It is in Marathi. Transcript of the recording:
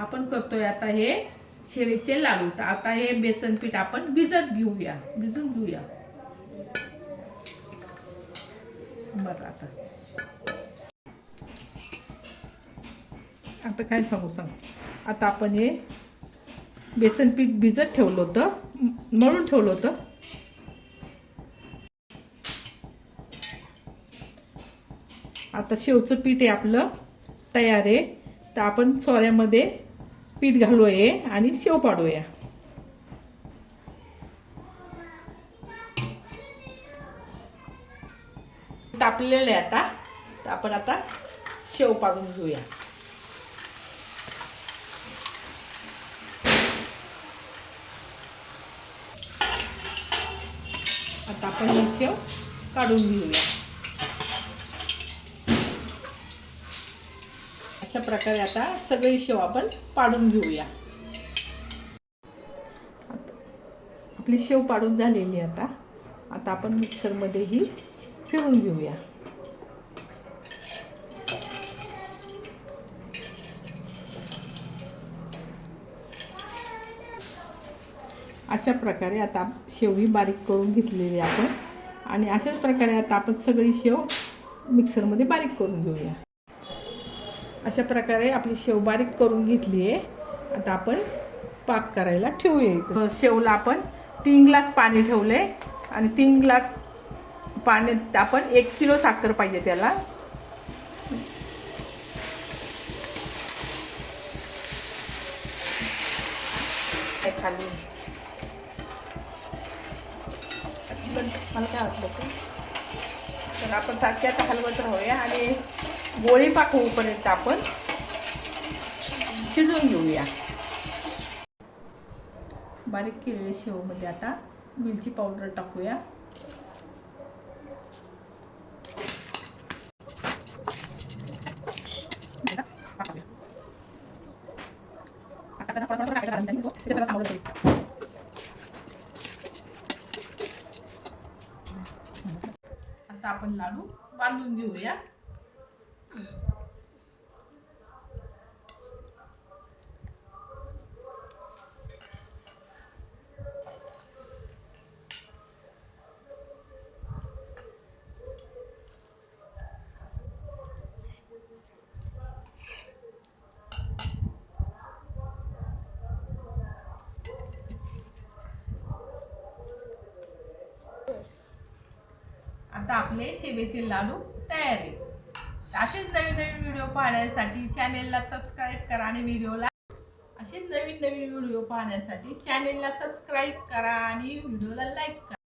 आपण करतोय आता हे शेवेचे लाडू. तर आता हे बेसन पीठ आपण भिजत घेऊया. भिजून घेऊया. बरं आता. आता काय सांगू सांग. आता आपण हे बेसन पीठ भिजत ठेवलं होतं. मळून ठेवलं होतं. आता शेवचं पीठ आहे आपलं तयार आहे. तर आपण सोऱ्यामध्ये पीठ घालूया आणि शेव पाडूया. तापलेलं आहे आता. तर आपण आता शेव पाडून घेऊया. आता आपण शेव काढून घेऊया. अशा प्रकारे आता सगळी शेव आपण पाडून घेऊया. आपली शेव पाडून झालेली आहे आता. आता आपण मिक्सरमध्ये ही फिरून घेऊया. अशा प्रकारे आता शेव ही बारीक करून घेतलेली आहे आपण. आणि अशाच प्रकारे आता आपण सगळी शेव मिक्सरमध्ये बारीक करून घेऊया. अशा प्रकारे आपली शेव बारीक करून घेतली आहे. आता आपण पाक करायला ठेवूया इकडं. हो, शेवला आपण तीन ग्लास पाणी ठेवले आणि तीन ग्लास पाण्यात आपण एक किलो साखर पाहिजे त्याला. खाली. मला काय वाटलं तर आपण सारखे आता हलवत राहूया आणि गोळी पाक होईपर्यंत आपण शिजवून घेऊया. बारीक केलेल्या शेवमध्ये आता मिरची पावडर टाकूया. आता आपण लाडू बांधून घेऊया. आता आपले शेवेचे लाडू तयार आहे असेच नवीन नवीन व्हिडिओ पाहण्यासाठी चॅनेलला सबस्क्राईब करा आणि व्हिडिओला असेच नवीन नवीन व्हिडिओ पाहण्यासाठी चॅनेलला सबस्क्राईब करा आणि व्हिडिओला लाईक करा.